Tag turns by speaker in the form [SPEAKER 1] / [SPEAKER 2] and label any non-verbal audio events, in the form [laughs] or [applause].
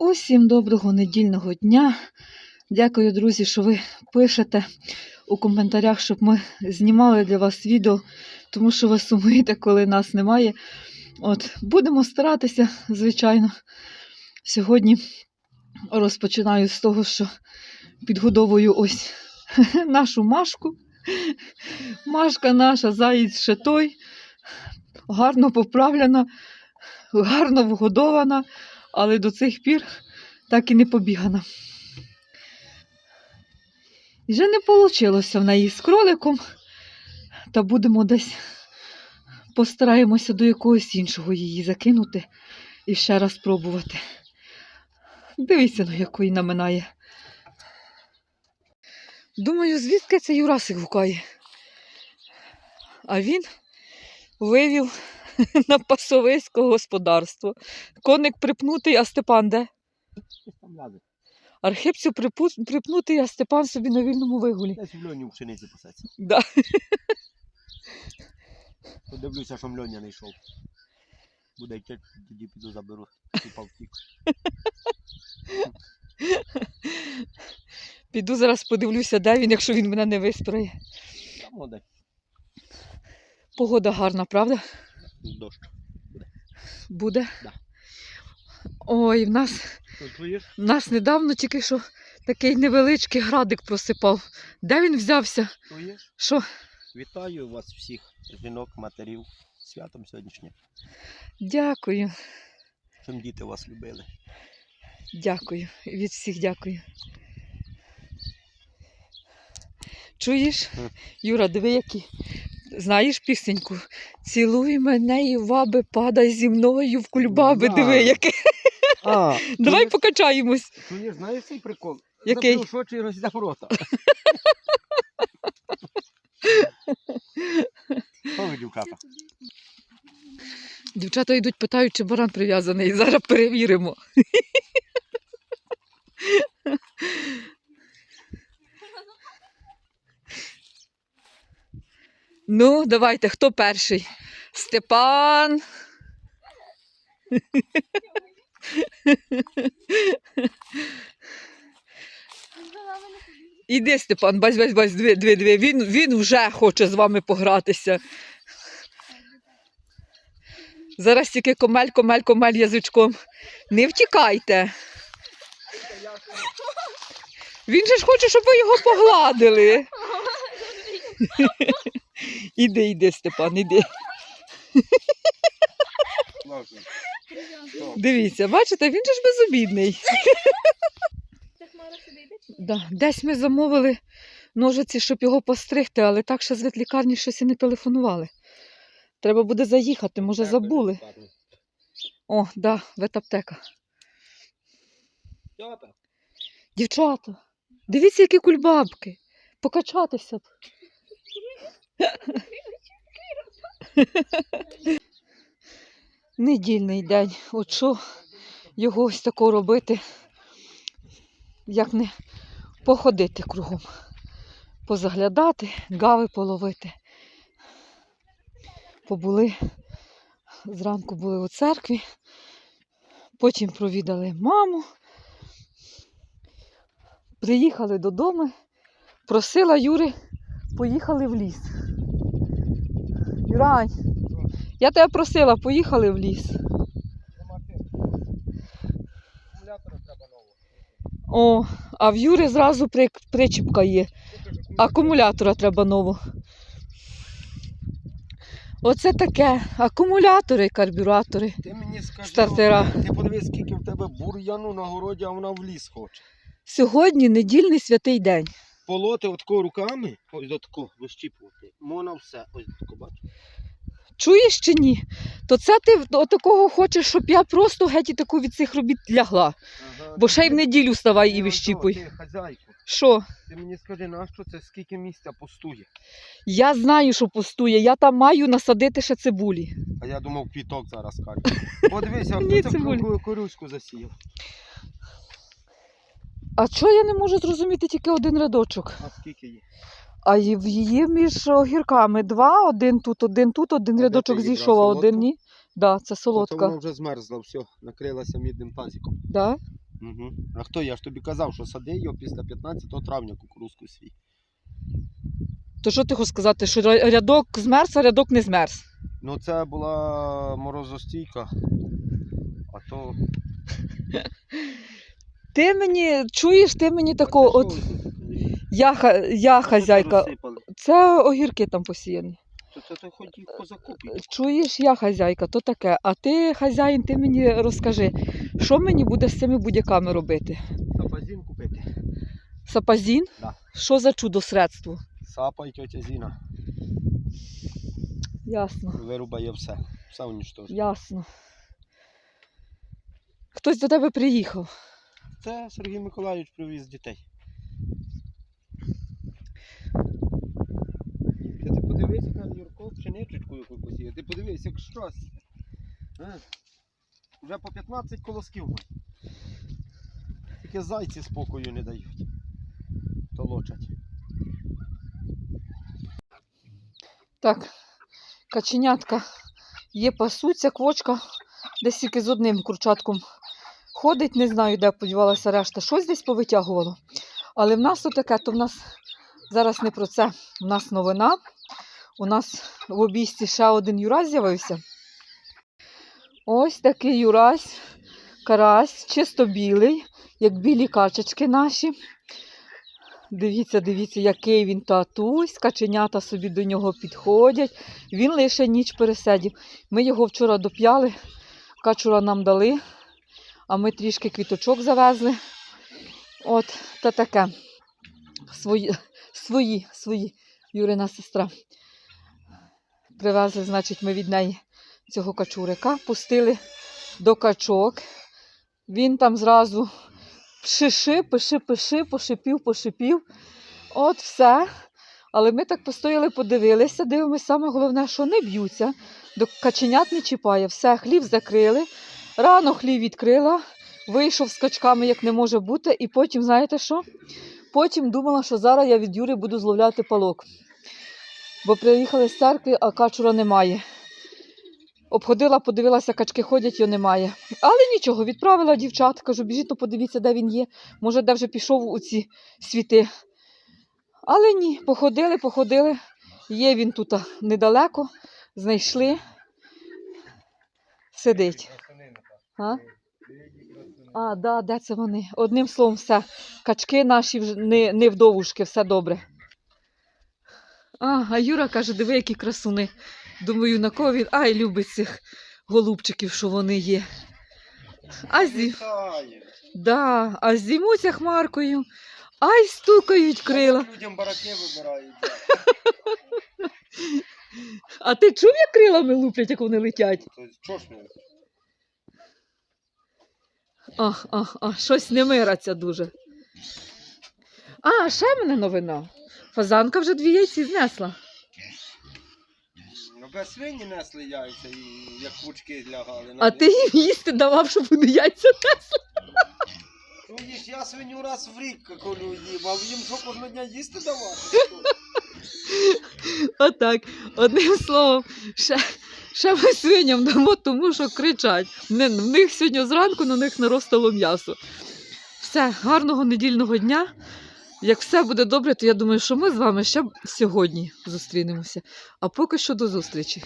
[SPEAKER 1] Усім доброго недільного дня. Дякую, друзі, що ви пишете у коментарях, щоб ми знімали для вас відео, тому що ви сумуєте, коли нас немає. От, будемо старатися, звичайно. Сьогодні розпочинаю з того, що підгодовую ось [laughs] нашу Машку. Машка наша, заєць ще той, гарно поправлена, гарно вгодована, але до цих пір так і не побігана. Вже не вийшло в неї з кроликом, та будемо десь постараємося до якогось іншого її закинути і ще раз пробувати. Дивіться, ну, якої наминає. Думаю, звідки це Юрасик гукає? А він вивів [laughs] на пасовисько господарство. Коник припнутий, а Степан де? Архипцю припнутий, а Степан собі на вільному вигулі.
[SPEAKER 2] Десь в льоні пшениці пасеться.
[SPEAKER 1] Да. [laughs]
[SPEAKER 2] Подивлюся, що льоня не йшов. Буде йти, тоді піду заберу. Типа втік. [laughs]
[SPEAKER 1] Піду зараз подивлюся, де він, якщо він мене не виспрає.
[SPEAKER 2] Там
[SPEAKER 1] Погода гарна, правда?
[SPEAKER 2] Дощ.
[SPEAKER 1] Буде. Буде?
[SPEAKER 2] Да.
[SPEAKER 1] Ой, в нас, в нас недавно тільки що такий невеличкий градик просипав. Де він взявся?
[SPEAKER 2] Чуєш?
[SPEAKER 1] Що?
[SPEAKER 2] Вітаю вас всіх, жінок, матерів, святом сьогоднішнім.
[SPEAKER 1] Дякую,
[SPEAKER 2] Щоб діти вас любили.
[SPEAKER 1] дякую. Від всіх дякую. Чуєш? Юра, диви, які. Знаєш пісеньку? Цілуй мене і ваби, падай зі мною в кульбаби.
[SPEAKER 2] Да.
[SPEAKER 1] Диви, яке.
[SPEAKER 2] А, [laughs]
[SPEAKER 1] Давай покачаємось.
[SPEAKER 2] чуєш, знаєш цей прикол?
[SPEAKER 1] Який?
[SPEAKER 2] Закрив очі і роздяв рота. Дівчата?
[SPEAKER 1] Дівчата йдуть, питають, чи баран прив'язаний. Зараз перевіримо. Ну, давайте, хто перший? Степан. Іди, Степан, бась, бась, бась, дві, дві, дві. Він, він вже хоче з вами погратися. Зараз тільки комель, комель, комель язичком. Не втікайте. Він же ж хоче, щоб ви його погладили. Іди, іди, Степан, іди. Дивіться, бачите, він же ж безобідний. Да. Десь ми замовили ножиці, щоб його постригти, але так ще з ветлікарні щось і не телефонували. Треба буде заїхати, може забули. О, да, ветаптека. Дівчата, дивіться, які кульбабки. Покачатися б. Недільний день. От що його ось тако робити, як не походити кругом, позаглядати, гави половити. Побули, зранку були у церкві, потім провідали маму. Приїхали додому, просила Юри, поїхали в ліс. Юрань, я тебе просила, поїхали в ліс. О, а в Юри зразу при, причіпка є. Акумулятора треба нового. Оце таке. Акумулятори, карбюратори.
[SPEAKER 2] Ти мені скажи,
[SPEAKER 1] Стартера.
[SPEAKER 2] ти подивись, скільки в тебе бур'яну на городі, а вона в ліс хоче.
[SPEAKER 1] Сьогодні недільний святий день.
[SPEAKER 2] Полоти отако руками, ось отако вищіпувати. Можна все, ось отако бачиш.
[SPEAKER 1] Чуєш чи ні? То це ти от такого хочеш, щоб я просто геть і таку від цих робіт лягла.
[SPEAKER 2] Ага,
[SPEAKER 1] Бо ще й в неділю вставай і
[SPEAKER 2] Ти
[SPEAKER 1] вищіпуй.
[SPEAKER 2] Ти, хазяйку,
[SPEAKER 1] Що?
[SPEAKER 2] ти мені скажи, нащо це скільки місця пустує?
[SPEAKER 1] Я знаю, що пустує. Я там маю насадити ще цибулі.
[SPEAKER 2] А я думав, квіток зараз каже. [laughs] Подивися, хто це
[SPEAKER 1] цибулі.
[SPEAKER 2] ку- корюшку засіяв.
[SPEAKER 1] А чого я не можу зрозуміти тільки один рядочок?
[SPEAKER 2] А скільки є?
[SPEAKER 1] А в її між огірками два, один тут, один тут, один
[SPEAKER 2] А де
[SPEAKER 1] рядочок
[SPEAKER 2] ти її
[SPEAKER 1] зійшов, а
[SPEAKER 2] брав,
[SPEAKER 1] один
[SPEAKER 2] солодку?
[SPEAKER 1] ні. Да, це
[SPEAKER 2] Це
[SPEAKER 1] солодка.
[SPEAKER 2] воно вже змерзло, все, накрилася мідним тазиком.
[SPEAKER 1] Да?
[SPEAKER 2] Угу. А хто? Я ж тобі казав, що сади його після 15 травня кукурузку свій.
[SPEAKER 1] То що ти хочеш сказати, що рядок змерз, а рядок не змерз?
[SPEAKER 2] Ну це була морозостійка. А то. [laughs]
[SPEAKER 1] Ти мені чуєш, ти мені такого, от я, ха- я хазяйка. Це огірки там посіяні.
[SPEAKER 2] То це ти хоч їх.
[SPEAKER 1] Чуєш, я хазяйка, то таке. А ти, хазяїн, ти мені розкажи, що мені буде з цими будяками робити?
[SPEAKER 2] Сапазін купити.
[SPEAKER 1] Сапазін?
[SPEAKER 2] Да.
[SPEAKER 1] Що за чудо средство?
[SPEAKER 2] Сапа і тьотя Зіна.
[SPEAKER 1] Ясно,
[SPEAKER 2] Вирубає все. Все унічтожить.
[SPEAKER 1] ясно. Хтось до тебе приїхав.
[SPEAKER 2] Це Сергій Миколаївич привіз дітей. Ти подивись, яка Юрко пшеничечку яку посіяв. Ти подивись, як щось. Вже по 15 колосків. Тільки зайці спокою не дають. Толочать.
[SPEAKER 1] Так, каченятка є пасуться, квочка десь тільки з одним курчатком ходить, не знаю, де подівалася решта. Щось десь повитягувало. Але в нас таке, то в нас зараз не про це. У нас новина. У нас в обійсті ще один Юрась з'явився. Ось такий Юрась, карась, чисто білий, як білі качечки наші. Дивіться, дивіться, який він татусь, каченята собі до нього підходять. Він лише ніч пересидів. Ми його вчора доп'яли, качура нам дали, а ми трішки квіточок завезли. От, та таке. Свої, свої, свої, Юрина сестра. Привезли, значить, ми від неї цього качурика, пустили до качок. Він там зразу пшиши, пиши, пиши, пошипів, пошипів. От все. Але ми так постояли, подивилися, дивимося, саме головне, що не б'ються, до каченят не чіпає. Все, хлів закрили. Рано хлів відкрила, вийшов з качками, як не може бути, і потім, знаєте що? Потім думала, що зараз я від Юри буду зловляти палок. Бо приїхали з церкви, а качура немає. Обходила, подивилася, качки ходять, його немає. Але нічого, відправила дівчат, кажу, біжіть, ну подивіться, де він є. Може, де вже пішов у ці світи. Але ні, походили, походили. Є він тут недалеко, знайшли. Сидить. А? А, да, де це вони? Одним словом, все. Качки наші вже не, не вдовушки, все добре. А, а Юра каже, диви, які красуни. Думаю, на кого він. Ай, любить цих голубчиків, що вони є. А, зі... да, а зімуться хмаркою. Ай, стукають крила.
[SPEAKER 2] Людям бараки вибирають. [laughs]
[SPEAKER 1] А ти чув, як крилами луплять, як вони летять?
[SPEAKER 2] Не?
[SPEAKER 1] Ах, ах, ах, щось не мираться дуже. А, ще в мене новина. Фазанка вже дві яйці знесла.
[SPEAKER 2] Ну, без свині несли яйця, і як кучки лягали.
[SPEAKER 1] А ти їм їсти давав, щоб вони яйця несли.
[SPEAKER 2] Ну, їж, я свиню раз в рік колю їм, а їм що кожного дня їсти давати? [laughs]
[SPEAKER 1] Отак. Одним словом, ще, ще ми свиням дамо, тому що кричать. В них сьогодні зранку на них наростало м'ясо. Все, гарного недільного дня. Як все буде добре, то я думаю, що ми з вами ще сьогодні зустрінемося. А поки що до зустрічі.